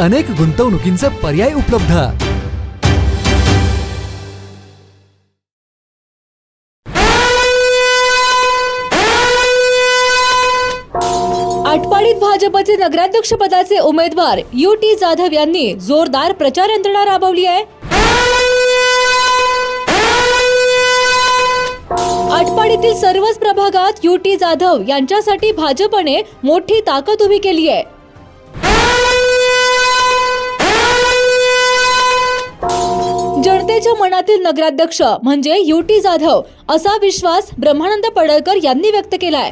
अनेक गुंतवणुकींचे पर्याय उपलब्ध. आटपाडीत भाजपचे नगराध्यक्ष पदाचे उमेदवार यू टी जाधव यांनी जोरदार प्रचार यंत्रणा राबवली आहे. आटपाडीतील सर्वच प्रभागात यू टी जाधव यांच्यासाठी भाजपने मोठी ताकद उभी केली आहे. जनतेच्या मनातील नगराध्यक्ष म्हणजे यू टी जाधव असा विश्वास ब्रह्मानंद पडळकर यांनी व्यक्त केलाय.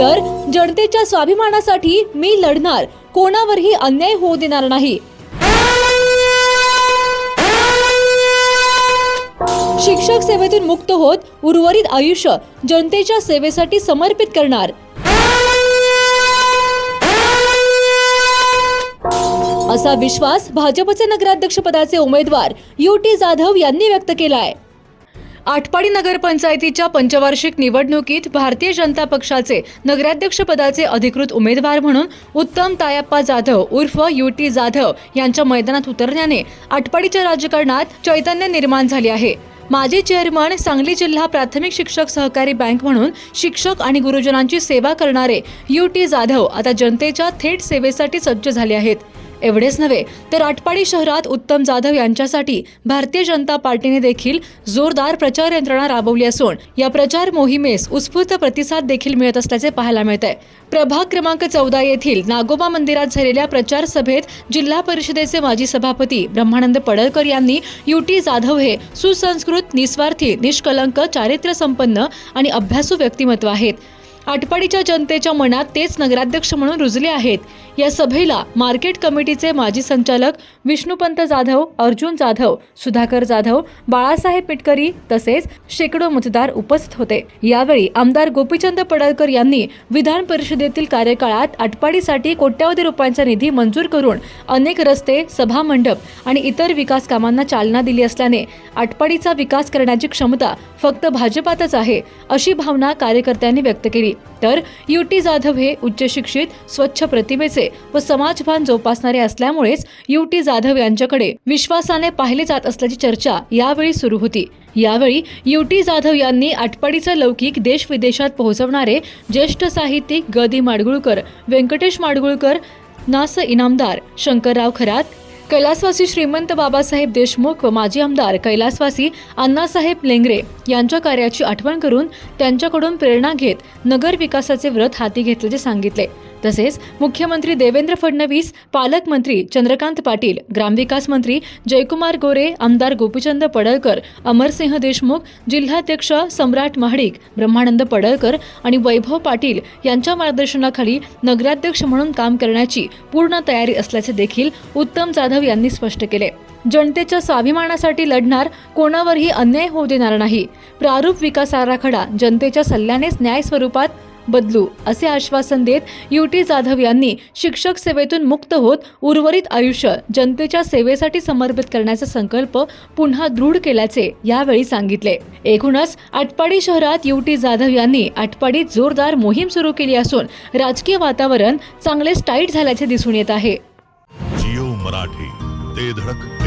तर जनतेच्या स्वाभिमानासाठी मी लढणार कोणावरही अन्याय होऊ देणार नाही. शिक्षक सेवेतून मुक्त होत उर्वरित आयुष्य जनतेच्या सेवेसाठी समर्पित करणार. असा विश्वास भाजपचे नगराध्यक्ष पदाचे उमेदवार यू टी जाधव यांनी व्यक्त केला आहे आटपाडी नगरपंचायतीच्या पंचवार्षिक निवडणुकीत भारतीय जनता पक्षाचे नगराध्यक्षपदाचे अधिकृत उमेदवार म्हणून उत्तम तायप्पा जाधव उर्फ यू टी जाधव यांच्या मैदानात उतरण्याने आटपाडीच्या राजकारणात चैतन्य निर्माण झाले आहे. माजी चेअरमन सांगली जिल्हा प्राथमिक शिक्षक सहकारी बँक म्हणून शिक्षक आणि गुरुजनांची सेवा करणारे यू टी जाधव आता जनतेच्या थेट सेवेसाठी सज्ज झाले आहेत. एवढेच नव्हे तर आटपाडी शहरात उत्तम जाधव यांच्यासाठी भारतीय जनता पार्टीने देखील जोरदार प्रचार यंत्रणा राबवली असून या प्रचार मोहिमेस उत्स्फूर्त प्रतिसाद देखील मिळत असल्याचे पाहायला मिळत आहे प्रभाग क्रमांक चौदा येथील नागोबा मंदिरात झालेल्या प्रचार सभेत जिल्हा परिषदेचे माजी सभापती ब्रह्मानंद पडळकर यांनी युटी जाधव हे सुसंस्कृत निस्वार्थी निष्कलंक चारित्र्य संपन्न आणि अभ्यासू व्यक्तिमत्व आहेत. आटपाडीच्या जनतेच्या मनात तेच नगराध्यक्ष म्हणून रुजले आहेत. या सभेला मार्केट कमिटीचे माजी संचालक विष्णुपंत जाधव अर्जुन जाधव सुधाकर जाधव बाळासाहेब पिटकरी तसेच शेकडो मतदार उपस्थित होते. यावेळी आमदार गोपीचंद पडळकर यांनी विधान परिषदेतील कार्यकाळात आटपाडीसाठी कोट्यवधी रुपयांचा निधी मंजूर करून अनेक रस्ते सभा मंडप आणि इतर विकास कामांना चालना दिली असल्याने आटपाडीचा विकास करण्याची क्षमता फक्त भाजपातच आहे अशी भावना कार्यकर्त्यांनी व्यक्त केली. तर युटी जाधव हे उच्च शिक्षित स्वच्छ प्रतिमेचे व समाजभान जोपासणारे असल्यामुळेच युटी जाधव यांच्याकडे विश्वासाने पाहिले जात असल्याची चर्चा यावेळी सुरू होती. यावेळी युटी जाधव यांनी आटपाडीचा लौकिक देश विदेशात पोहोचवणारे ज्येष्ठ साहित्यिक गदी माडगुळकर व्यंकटेश माडगुळकर नास इनामदार शंकरराव खरात कैलासवासी श्रीमंत बाबासाहेब देशमुख व माजी आमदार कैलासवासी अण्णासाहेब लेंगरे यांच्या कार्याची आठवण करून त्यांच्याकडून प्रेरणा घेत नगर विकासाचे व्रत हाती घेतल्याचे सांगितले. तसेच मुख्यमंत्री देवेंद्र फडणवीस पालकमंत्री चंद्रकांत पाटील ग्रामविकास मंत्री जयकुमार गोरे आमदार गोपीचंद पडळकर अमरसिंह देशमुख जिल्हाध्यक्ष सम्राट महाडिक ब्रह्मानंद पडळकर आणि वैभव पाटील यांच्या मार्गदर्शनाखाली नगराध्यक्ष म्हणून काम करण्याची पूर्ण तयारी असल्याचे देखील उत्तम जाधव यांनी स्पष्ट केले. जनतेच्या स्वाभिमानासाठी लढणार कोणावरही अन्याय होऊ देणार नाही. प्रारूप विकास आराखडा जनतेच्या सल्ल्यानेच न्याय स्वरूपात बदलू असे आश्वासन देत युटी जाधव यांनी शिक्षक सेवेतून मुक्त होत उर्वरित आयुष्य जनतेच्या सेवेसाठी समर्पित करण्याचा संकल्प पुन्हा दृढ केल्याचे यावेळी सांगितले. एकूणच आटपाडी शहरात युटी जाधव यांनी आटपाडीत जोरदार मोहीम सुरू केली असून राजकीय वातावरण चांगलेच टाईट झाल्याचे दिसून येत आहे. जिओ मराठी ते धडक.